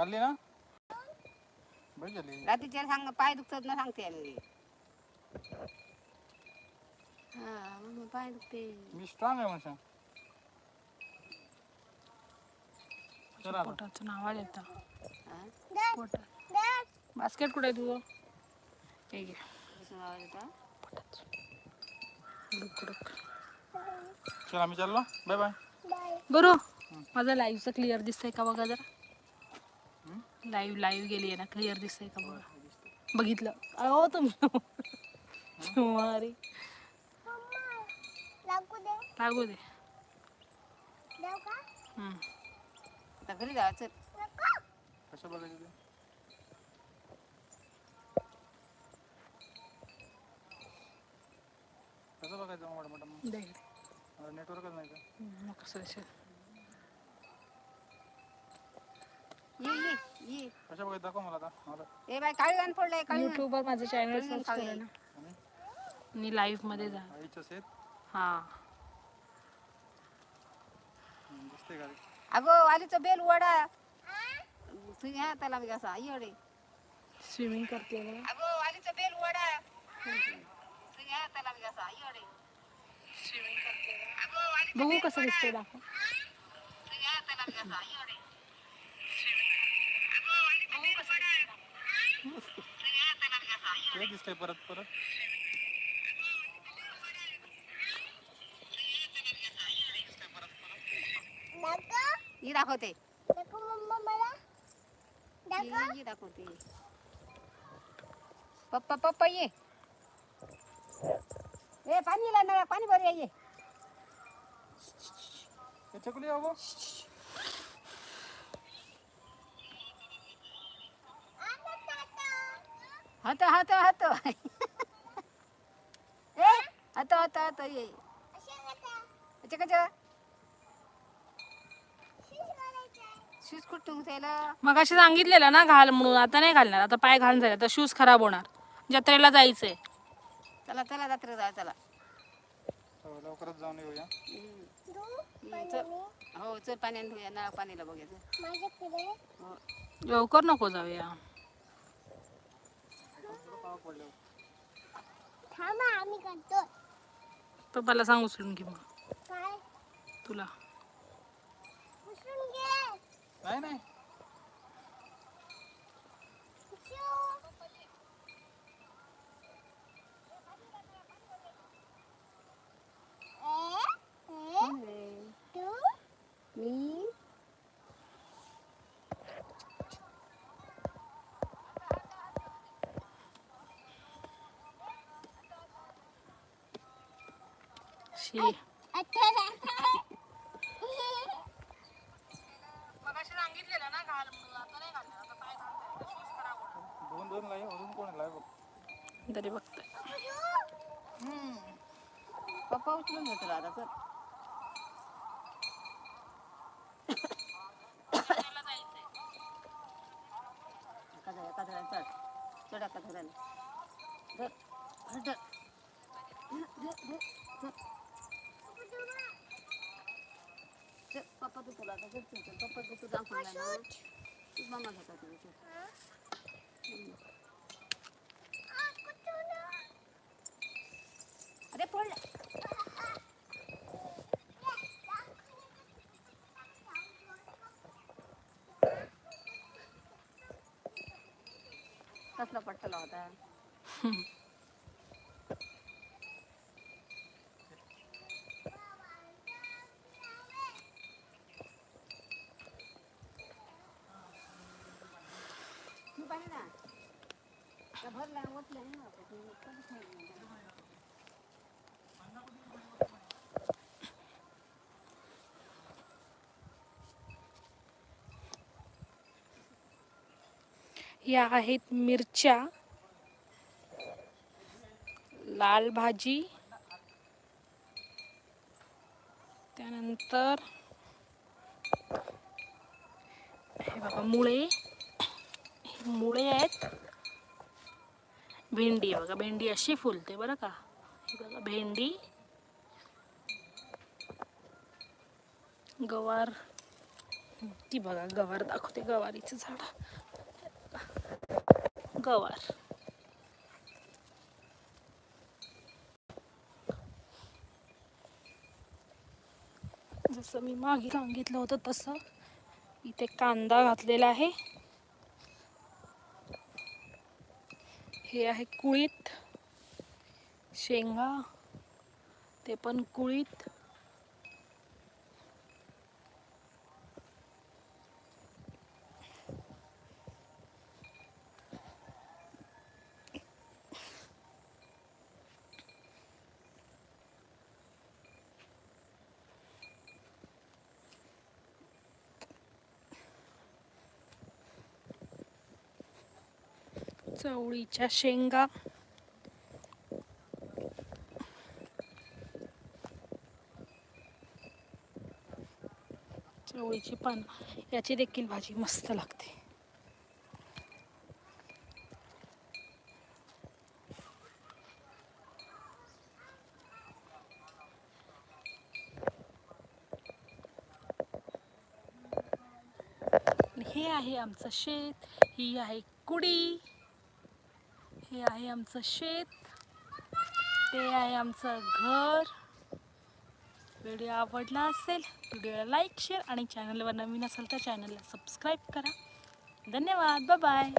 खाल्ली ना? बरी झाली. रात्रीच्या सांग पाय दुखतात ना सांगते आम्ही हा मग पाय दुखते. मी स्ट्रॉंग आहे म्हणशा चला आता. पोटाचं नाव येतं. हा? पोटात बास्केट कुठे आहे तुझं? हे घे. आवाज येतो? चला मी चाललो. बाय बाय बरो माझं लाईव्हचं क्लिअर दिसतंय का बघा जरा? लाईव्ह लाईव्ह गेली आहे ना क्लिअर दिसतंय का बघा? बघितलं. अहो तुम्ही अरे लागू दे. हम्म. घरी जायचं कसं बघायचं कसं बघायचं दे. इकडे. नेटवर्कच नाही का? हम्म, कसं दिसेल ये ये ये कसं बघायचं दाखव मला आता मला. ए बाय काळी गाण पडलंय काळी गाण. युट्यूबवर माझं चॅनल सर्च. केलं ना. आणि लाईव्हमध्ये जा. आईचं शेत हा. हम्म, दिसते का रे? अगो वालीचं बेल वडा तू ह्या त्याला मी कसा येडे स्विमिंग करते बघा अगो वालीचं बेल वडा मी बघू कसं दिसतंय दाखव. मी येडे ते दिसतंय परत परत. ही दाखवते. ही दाखवते. पप्पा पप्पा ये. ए पाणी ला नळा पाणी भर ये. चकली हत हत हत. ए हत हत हत ये अच्छा कच शूज कुठून त्याला मग अशी सांगितलेलं ना घाल म्हणून आता नाही घालणार. आता पाय घालून झाले आता शूज खराब होणार. जत्रेला जायचंय. चला चला रात्र जा चला. हो, लवकरच जाऊन येऊया. हो चल पाण्याने धुया नळा पाणीला बघायचं हो लवकर नको जाऊया. पडल्यावर पप्पाला सांग उचलून घे मग. तुला. नाही नाही मी शी दोन दोन लाई अजून कोण लाई बघ. तरी बघतोय. पप्पा उचलून घेतो आता चल. एका झाल्या, चढ चढ एका झाल्याने. धर, धर, धर. धर, धर, धर, धर. चल, पप्पा तू तुला आता चल, चल, चल. पप्पा तू तुझा अंगठा ना तू मम्मा घेतात तुला, अरे पडलं कसला पट्टला होता तू पाहे ना त्या भरल्या ओतल्या नाही वाटत. मी कधीच नाही गेली. या आहेत मिरच्या लाल भाजी त्यानंतर हे बाबा मुळे. मुळे आहेत. भेंडी बघा भेंडी अशी फुलते बरं का. बघा भेंडी. गवार. ती बघा गवार दाखवते गवारीचं झाड. गवार. जसं मी मागे सांगितलं होतं तसं इथे कांदा घातलेला आहे. हे आहे कुळीत शेंगा ते पण कुळीत. चवळीच्या शेंगा. चवळीची पानं याची देखील भाजी मस्त लागते. हे आहे आमचं शेत ही आहे कुडी. हे आहे आमचं शेत. ते आहे आमचं घर. व्हिडिओ आवडला असेल व्हिडिओला लाईक शेअर आणि चॅनलवर नवीन असेल तर चॅनलला सबस्क्राईब करा. धन्यवाद. बाय